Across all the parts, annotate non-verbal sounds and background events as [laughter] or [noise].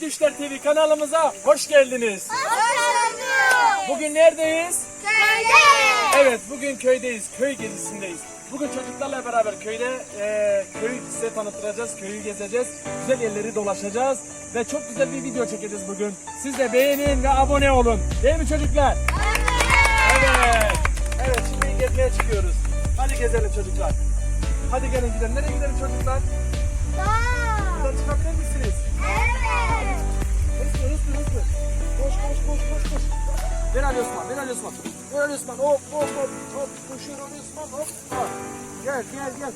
Düşler TV kanalımıza hoş geldiniz. Bugün neredeyiz? Evet bugün köydeyiz. Köy gezisindeyiz. Bugün çocuklarla beraber köyde e, köyü size tanıtacağız. Köyü gezeceğiz. Güzel yerleri dolaşacağız. Ve çok güzel bir video çekeceğiz bugün. Siz de beğenin ve abone olun. Değil mi çocuklar? Evet. Evet şimdi gezmeye çıkıyoruz. Hadi gezelim çocuklar. Hadi gelin gidelim. Nereye gidelim çocuklar? Buradan çıkabilir misiniz? Hızlı hızlı hızlı. Koş koş koş koş koş. Ver Ali Osman, ver Ali Osman. Ver Ali Osman. Hop hop hop. Hop koşuyor Ali Osman. Hop. Bak. Gel gel gel.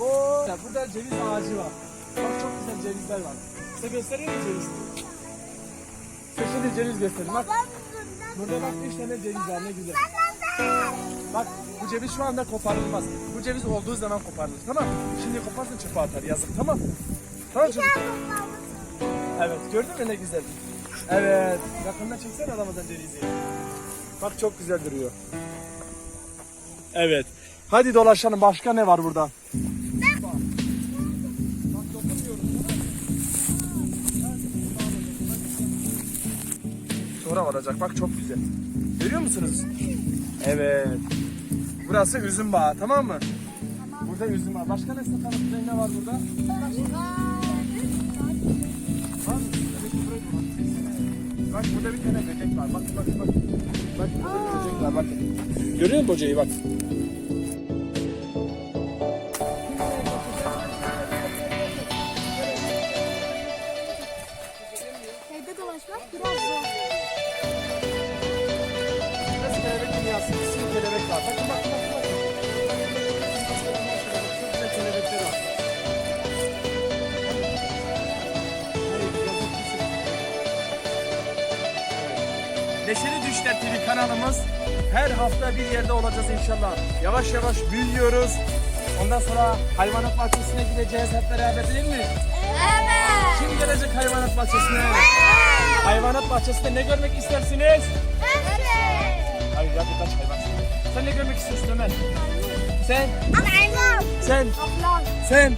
Oo. Ya Burada ceviz ağacı var. Bak çok güzel cevizler var. Size göstereyim mi ceviz? Çeşitli ceviz göstereyim. Bak burada bak 3 tane ceviz var ne güzel. Bak bu ceviz şu anda koparılmaz. Bu ceviz olduğu zaman koparılır tamam mı? Şimdi koparsın çöpe atar yazık tamam mı? Tamam çocuk. Evet gördün mü ne güzel. Evet yakında çeksene Ramazan cevizi. Bak çok güzel duruyor. Evet. Hadi dolaşalım başka ne var burada? Sonra varacak bak çok güzel. Görüyor musunuz? Evet. Burası üzüm bağı tamam mı? Burada üzüm var. Başka ne satalım? Ne var burada? Var Bak burada bir tane böcek var. Bak bak bak. Bak burada bir böcek var bak. Görüyor musun böceği bak. Evde dolaşmak biraz zor. Burası kelebek dünyası. Bir sürü kelebek var. Bakın bak bak Neşeli Düşler TV kanalımız her hafta bir yerde olacağız inşallah. Yavaş yavaş büyüyoruz. Ondan sonra hayvanat bahçesine gideceğiz hep beraber değil mi? Evet. Kim gelecek hayvanat bahçesine? Hayvanat bahçesinde ne görmek istersiniz? Hayır ya birkaç hayvan. Sen ne görmek istiyorsun Ömer? Sen, Hayvan. sen, Kaplan. sen.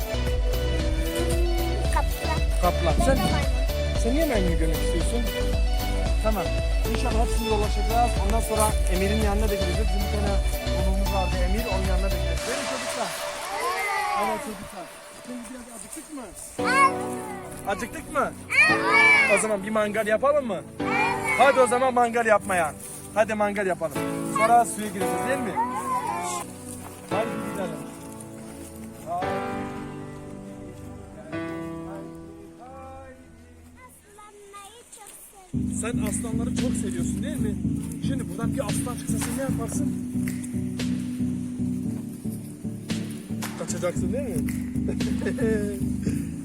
Kaplan. Kaplan. Sen, sen niye maymun görmek istiyorsun? Tamam. İnşallah hepsini dolaşacağız. Ondan sonra Emir'in yanına da gideceğiz. Bir tane oğlumuz vardı Emir. Onun yanına da gideceğiz. Değil mi çocuklar? Evet çocuklar. Şimdi biraz acıktık mı? Acıktık mı? O zaman bir mangal yapalım mı? Hadi o zaman mangal yapmaya. Hadi mangal yapalım. Sonra suya gireceğiz değil mi? Hadi Sen aslanları çok seviyorsun değil mi? Şimdi buradan bir aslan çıksa sen ne yaparsın? Kaçacaksın değil mi?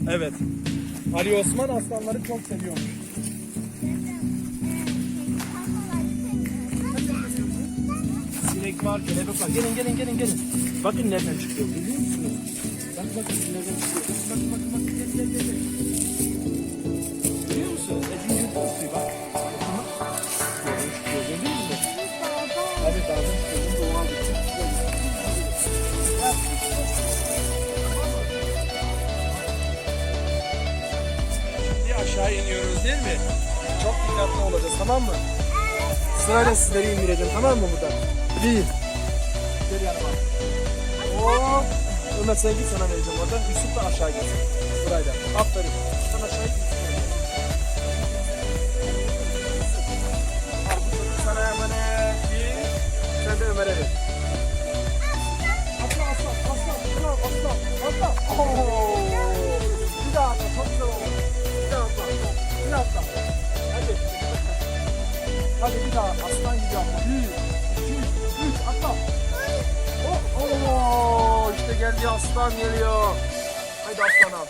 [laughs] evet. Ali Osman aslanları çok seviyormuş. Sinek var, kelebek var. Gelin gelin gelin gelin. Bakın nereden çıkıyor biliyor musunuz? Bak bakın nereden çıkıyor. Bak bak Suyu bak. Evet bir aşağı iniyoruz değil mi? Çok dikkatli olacağız tamam mı? Sırayla sizleri indireceğim tamam mı buradan? Bir. Gel yanıma. Hop. Ömer sen git sana vereceğim oradan. Yusuf da aşağı gitsin. Sırayla. Aferin. Hadi. Hadi bir daha aslan gibi atla. Bir, iki, üç atla. Oh, oh, işte geldi aslan geliyor. Haydi aslan al.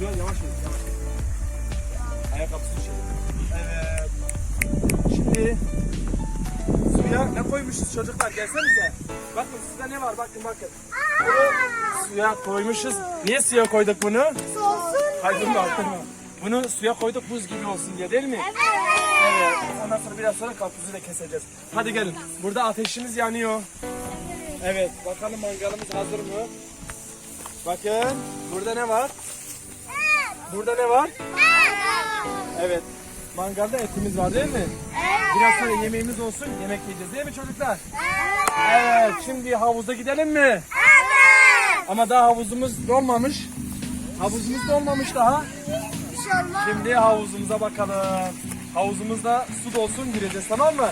Yok yavaş ol, yavaş ol. Ayakkabısını şey. Evet. Şimdi suya ne koymuşuz çocuklar gelsenize. Bakın sizde ne var bakın bakın. Bunu suya koymuşuz. Niye suya koyduk bunu? Soğusun. Hayır bunu altına. Bunu suya koyduk buz gibi olsun diye değil mi? Evet. Ondan sonra biraz sonra karpuzu da keseceğiz. Hadi gelin. Burada ateşimiz yanıyor. Evet. Bakalım mangalımız hazır mı? Bakın. Burada ne var? Burada ne var? Evet. Mangalda etimiz var değil mi? Biraz sonra yemeğimiz olsun. Yemek yiyeceğiz değil mi çocuklar? Evet. Şimdi havuza gidelim mi? Ama daha havuzumuz dolmamış. Havuzumuz dolmamış daha. Şimdi havuzumuza bakalım. Havuzumuzda su dolsun gireceğiz tamam mı?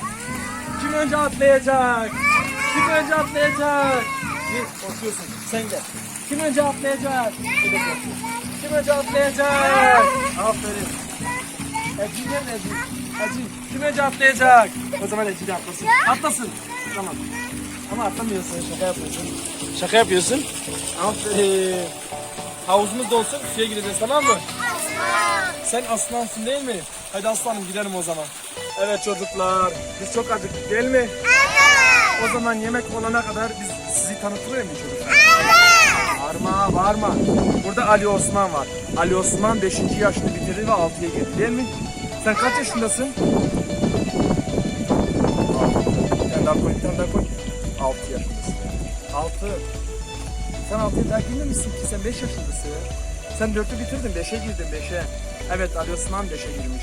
Kim önce atlayacak? Kim önce atlayacak? Bir oturuyorsun. Sen gel. Kim önce atlayacak? Kim önce atlayacak? Aferin. Eci nerede Eci? Eci. Kim önce atlayacak? O zaman Eci de atlasın. Atlasın. Tamam. Ama atlamıyorsun. Şaka yapıyorsun. Şaka yapıyorsun. Aferin. Havuzumuz dolsun. Suya gireceğiz tamam mı? Sen aslansın değil mi? Hadi aslanım gidelim o zaman. Evet çocuklar. Biz çok acıktık değil mi? O zaman yemek olana kadar biz sizi tanıtılıyor mu çocuklar? Bağırma, bağırma. Burada Ali Osman var. Ali Osman 5. yaşını bitirdi ve 6'ya girdi değil mi? Sen kaç yaşındasın? Tane daha koy, tane daha koy. 6 yaşındasın. 6. Sen 6'ya daha girmemişsin ki, sen 5 yaşındasın. Sen 4'ü bitirdin, 5'e girdin, 5'e. Evet, Ali Osman 5'e girmiş.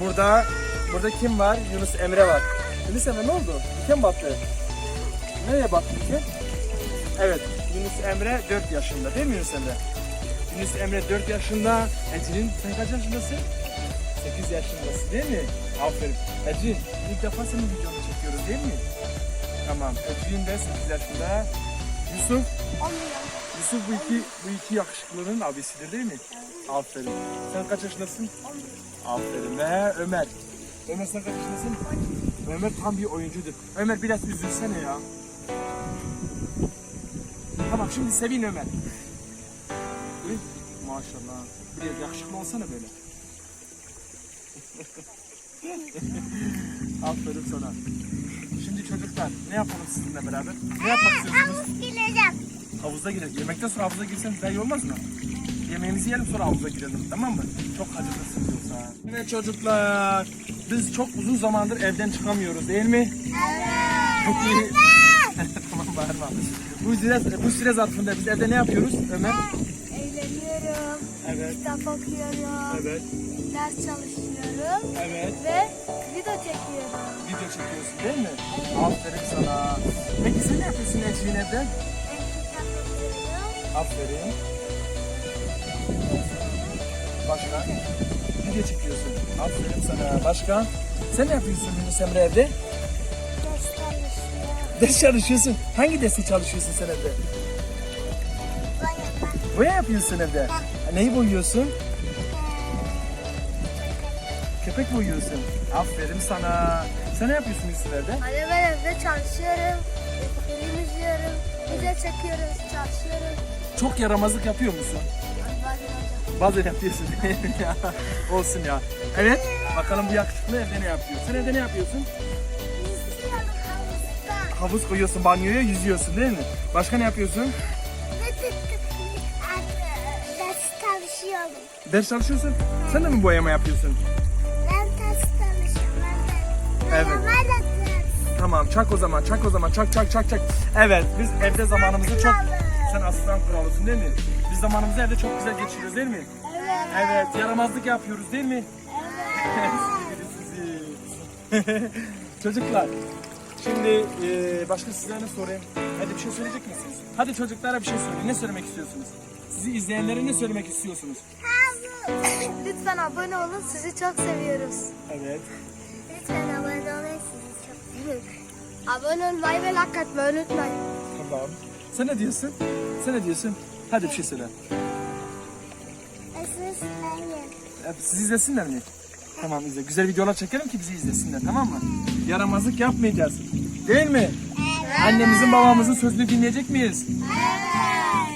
Burada, burada kim var? Yunus Emre var. Yunus Emre ne oldu? Kim battı? Nereye battı ki? Evet, Yunus Emre 4 yaşında değil mi Yunus Emre? Yunus Emre 4 yaşında. Ecrin sen kaç yaşındasın? 8 yaşındasın değil mi? Aferin. Ecrin ilk defa senin videonu çekiyoruz değil mi? Tamam. Ecrin de 8 yaşında. Yusuf? Yusuf bu iki, bu iki yakışıklının abisidir değil mi? Aferin. Sen kaç yaşındasın? Aferin. Ve Ömer. Ömer sen kaç yaşındasın? Ömer tam bir oyuncudur. Ömer biraz üzülsene ya. Tamam şimdi sevin Ömer. Uy, Maşallah. Biraz yakışıklı olsana böyle. [laughs] Aferin sana. Çocuklar ne yapalım sizinle beraber? Ne yapmak istiyorsunuz? Gireceğim. Havuza girelim. Yemekten sonra havuza girseniz daha iyi olmaz mı? Yemeğimizi yiyelim sonra havuza girelim tamam mı? Çok acıkırsınız yoksa. Evet çocuklar. Biz çok uzun zamandır evden çıkamıyoruz değil mi? Peki. [laughs] tamam bağırma. Bu süre, bu süre zarfında biz evde ne yapıyoruz Ömer? Eğleniyorum. Evet. Kitap okuyorum. Evet. Ders çalışıyorum. Evet. Ve video çekiyorum. Video çekiyorsun değil mi? Aferin sana. Peki sen ne yapıyorsun Ecrin evde? Aferin. Başka? Video çekiyorsun. Aferin sana. Başka? Sen ne yapıyorsun Yunus Emre evde? Ders çalışıyorum. Ders çalışıyorsun. Hangi dersi çalışıyorsun sen evde? Boya yapıyorsun evde. Ha, Neyi boyuyorsun? Köpek boyuyorsun. Aferin sana. Sen ne yapıyorsun Yusuf evde? Hani ben evde çalışıyorum. Film izliyorum. Video çekiyoruz. Çalışıyorum. Çok yaramazlık yapıyor musun? Bazen yapıyorsun. [laughs] Ya, Olsun ya. Evet. Bakalım bu yakışıklı evde ne yapıyor? Sen evde ne yapıyorsun? İzliyorum havuzda. Havuz koyuyorsun, banyoya yüzüyorsun değil mi? Başka ne yapıyorsun? Ve ders çalışıyorum. Ders çalışıyorsun. Sen de mi boyama yapıyorsun? Evet. Tamam çak o zaman çak o zaman çak çak çak çak. Evet biz evde zamanımızı çok... Sen aslan kralısın değil mi? Biz zamanımızı evde çok güzel geçiriyoruz değil mi? Evet. Evet yaramazlık yapıyoruz değil mi? Sizi. [laughs] Çocuklar şimdi e, başka sizlere ne sorayım? Hadi bir şey söyleyecek misiniz? Hadi çocuklara bir şey söyleyin. Ne söylemek istiyorsunuz? Sizi izleyenlere ne söylemek istiyorsunuz? [laughs] Lütfen abone olun. Sizi çok seviyoruz. Evet. Lütfen abone olmayı ve like atmayı unutmayın. Tamam. Sen ne diyorsun? Sen ne diyorsun? Hadi bir şey söyle. E, Sizi izlesinler mi? Tamam izle. Güzel videolar çekelim ki bizi izlesinler tamam mı? Yaramazlık yapmayacağız. Değil mi? Annemizin babamızın sözünü dinleyecek miyiz?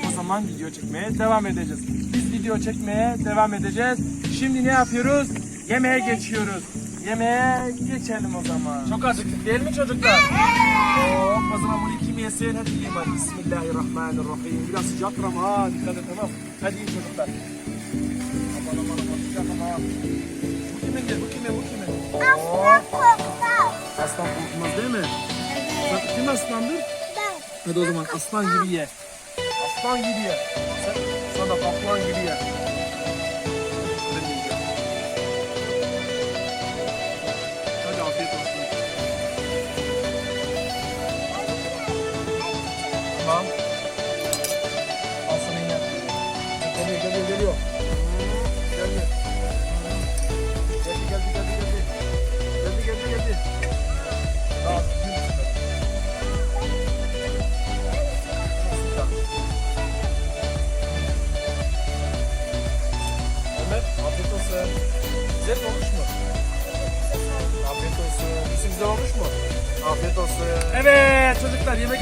O zaman video çekmeye devam edeceğiz. Biz video çekmeye devam edeceğiz. Şimdi ne yapıyoruz? Yemeğe geçiyoruz. Yemeğe geçelim o zaman. Çok acıktık değil mi çocuklar? Hop, o zaman bunu kim yesin? Hadi yiyin hadi. Bismillahirrahmanirrahim. Biraz sıcaktır ama dikkat et tamam. Hadi yiyin çocuklar. Aman aman aman sıcak ama. Bu kimin de? Bu kimin? Bu kimin? Hop. Aslan korkmaz değil mi? Bak kim aslandır? Hadi o zaman aslan gibi ye. Aslan gibi ye. Sen, sen de kaplan gibi ye.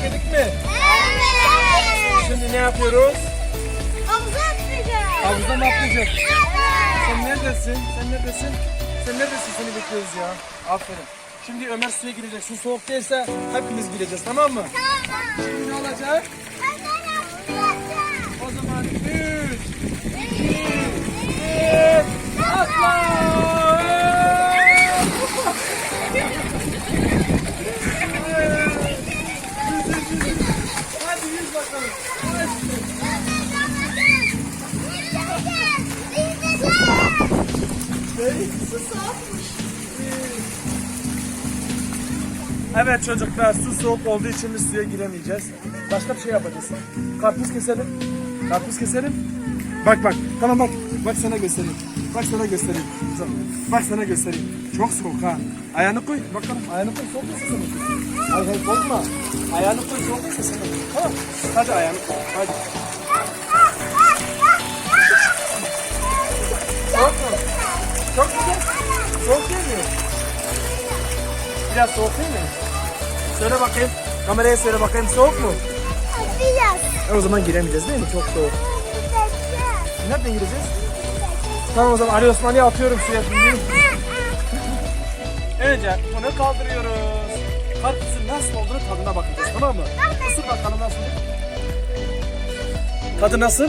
Yedik mi? Evet. Şimdi ne yapıyoruz? Havuza atlayacağız. Havuzda mı atlayacağız? Evet. Sen neredesin? Sen neredesin? Sen neredesin? Seni bekliyoruz ya. Aferin. Şimdi Ömer suya girecek. Su soğuk değilse hepimiz gireceğiz tamam mı? Şimdi ne olacak? O zaman 3, 2, 1, atla! Evet çocuklar su soğuk olduğu için biz suya giremeyeceğiz. Başka bir şey yapacağız. Karpuz keselim. Karpuz keselim. Bak bak. Tamam bak. Bak sana göstereyim. Bak sana göstereyim. Bak sana göstereyim. Çok soğuk ha. Ayağını koy. Bakalım ayağını koy. Soğuk musun sana? Hayır hayır korkma. Ayağını koy. Soğuk musun sana? Tamam. Hadi ayağını koy. Hadi. Mu? Çok güzel. Soğuk değil mi? Biraz soğuk değil mi? Söyle bakayım. Kameraya söyle bakayım soğuk mu? E o zaman giremeyeceğiz değil mi? Çok soğuk. Nereden gireceğiz? Tamam o zaman Ali Osman'ı atıyorum suya şimdi. Önce bunu kaldırıyoruz. Karpuzun nasıl olduğunu tadına bakacağız tamam mı? Isır bakalım nasıl? Tadı nasıl?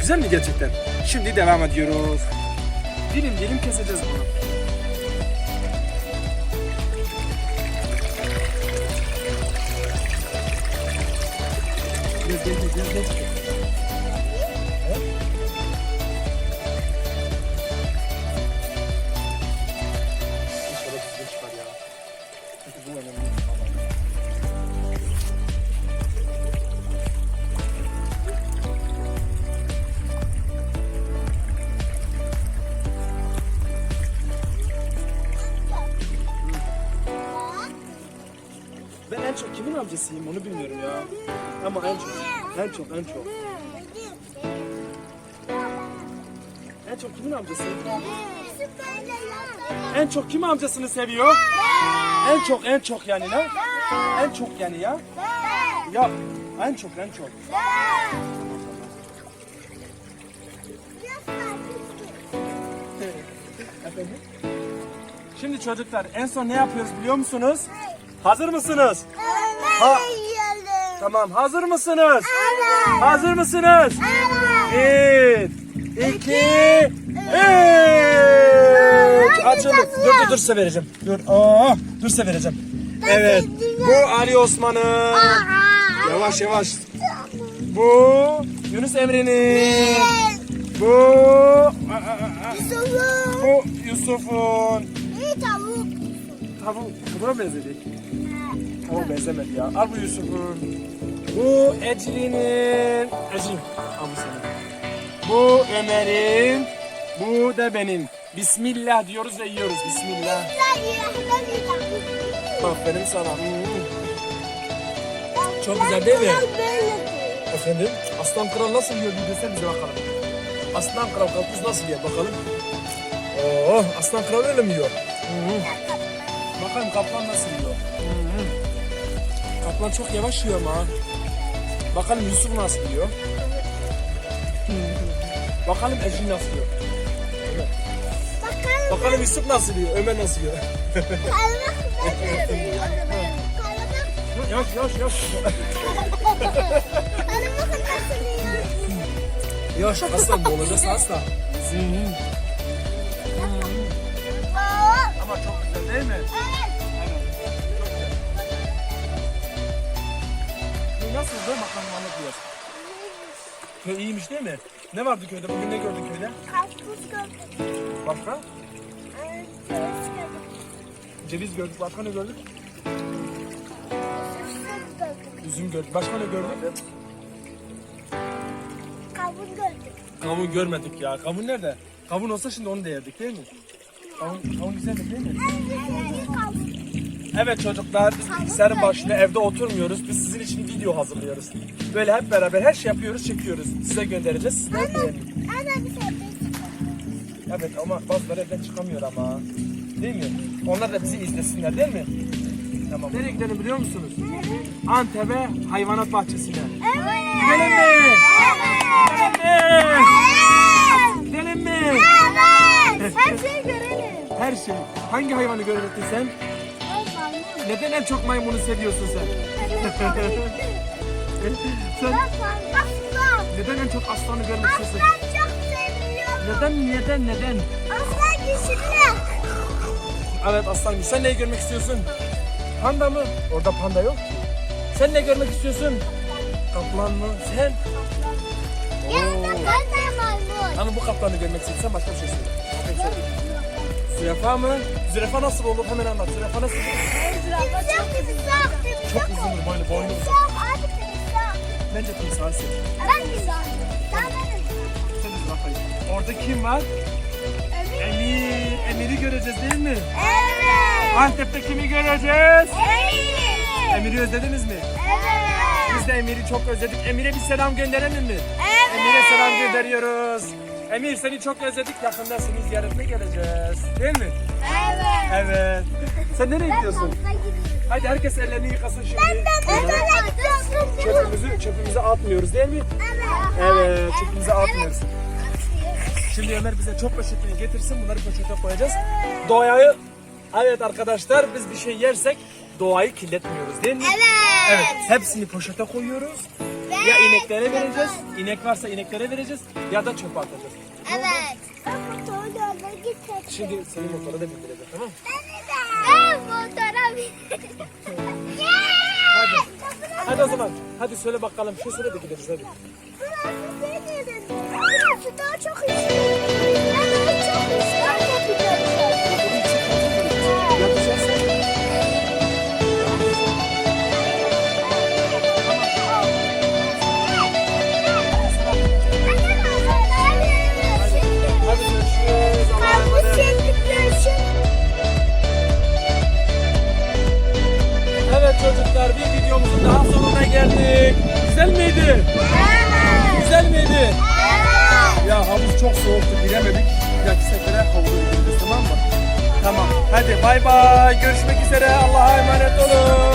Güzel mi gerçekten? Şimdi devam ediyoruz. Dilim dilim keseceğiz bunu. Gel gel gel. Amcasıyım onu bilmiyorum ya. Ama en çok, en çok, en çok. En çok kimin amcasıyım? En çok kim amcasını seviyor? En çok, en çok yani ne? En çok yani ya. Ya en çok, en çok. [laughs] Efendim? Şimdi çocuklar en son ne yapıyoruz biliyor musunuz? Hazır mısınız? Ha. Tamam hazır mısınız? Hazır mısınız? Bir, iki, üç. Açılın. Dur dur dur size vereceğim. Dur. Aa, dur size vereceğim. Evet. Bu Ali Osman'ın. Yavaş yavaş. Bu Yunus Emre'nin. Bu bu Yusuf'un. Tavuk. Buna benzedi. Tavuk benzemedi ya. Al bu Yusuf'un. Bu Ecrin'in. Ecrin. Al bu senin. Bu Ömer'in. Bu da benim. Bismillah diyoruz ve yiyoruz. Bismillah. Aferin sana. Çok güzel değil mi? Efendim? Aslan Kral nasıl yiyor bir desene bize bakalım. Aslan Kral karpuz nasıl yiyor bakalım. Oo, Aslan Kral öyle mi yiyor? Hı hı. Bakalım kaplan nasıl yiyor. Kaplan çok yavaş yiyor ama. Bakalım Yusuf nasıl yiyor. Bakalım Ecin nasıl yiyor. Ömer. Bakalım Yusuf nasıl yiyor. Ömer nasıl yiyor. Yavaş yavaş yavaş. Yavaş aslan boğulacağız asla. Hı hı. Ama çok güzel değil mi? Evet. Nasıldı bakalım anlat biraz. Köy iyiymiş değil mi? Ne vardı köyde? Bugün ne gördün köyde? Başka? Ceviz gördük. Başka ne gördük? Üzüm gördük. Başka ne gördük? Kavun görmedik ya. Kavun nerede? Kavun olsa şimdi onu da yerdik değil mi? Kavun, kavun güzeldir değil mi? Evet çocuklar biz bilgisayarın başında evde oturmuyoruz. Biz video hazırlıyoruz. Böyle hep beraber her şey yapıyoruz, çekiyoruz. Size göndereceğiz. Sizler beğenin. Anne bir şey Evet ama bazıları evden çıkamıyor ama. Değil mi? Onlar da bizi izlesinler değil mi? Tamam. Nereye gidelim biliyor musunuz? Antep'e hayvanat bahçesine. Gidelim mi? Gidelim mi? Gidelim mi? Her şeyi görelim. Her şey. Hangi hayvanı görmektin sen? Neden en çok maymunu seviyorsun sen? Sen Aslan. neden en çok aslanı görmek istiyorsun? Aslan çok seviyorum. Neden, neden, neden? Aslan güçlü. Evet aslanım. Sen neyi görmek istiyorsun? Panda mı? Orada panda yok. Sen ne görmek istiyorsun? Kaplan mı? Sen? Yanında ben de maymun. Hani bu kaplanı görmek istiyorsan başka bir şey söyle. Okey, söyle. Zürafa mı? Zürafa nasıl olur? Hemen anlat. Zürafa nasıl? Timsah, timsah, timsah. Çok uzundur boynu uzun. Timsah, abi timsah. Bence timsahı seç. Ben timsah. Sen benim. Sen zürafayı. Orada kim var? Emir. Emir'i göreceğiz değil mi? Evet. Antep'te kimi göreceğiz? Evet. Emir'i özlediniz mi? Evet. Biz de Emir'i çok özledik. Emir'e bir selam gönderelim mi? Evet. Emir'e selam gönderiyoruz. Emir seni çok özledik. Yakında seni ziyaretine geleceğiz. Değil mi? Evet. Evet. Sen nereye gidiyorsun? Ben. Hadi herkes ellerini yıkasın şimdi. Evet. Çöpümüzü, çöpümüzü atmıyoruz değil mi? Evet, çöpümüzü atmıyoruz. Şimdi Ömer bize çöp poşetini getirsin. Bunları poşete koyacağız. Doğayı, evet arkadaşlar biz bir şey yersek doğayı kirletmiyoruz değil mi? Evet. Evet, hepsini poşete koyuyoruz. Ya ineklere vereceğiz, inek varsa ineklere vereceğiz ya da çöpe atacağız. Evet. Şimdi senin motora da bindireceğiz tamam mı? Ben motora Hadi. Hadi o zaman. Hadi söyle bakalım. Şey söyle de gideriz hadi. Burası senin. Burası daha çok işler. Bay. Görüşmek üzere. Allah'a emanet olun.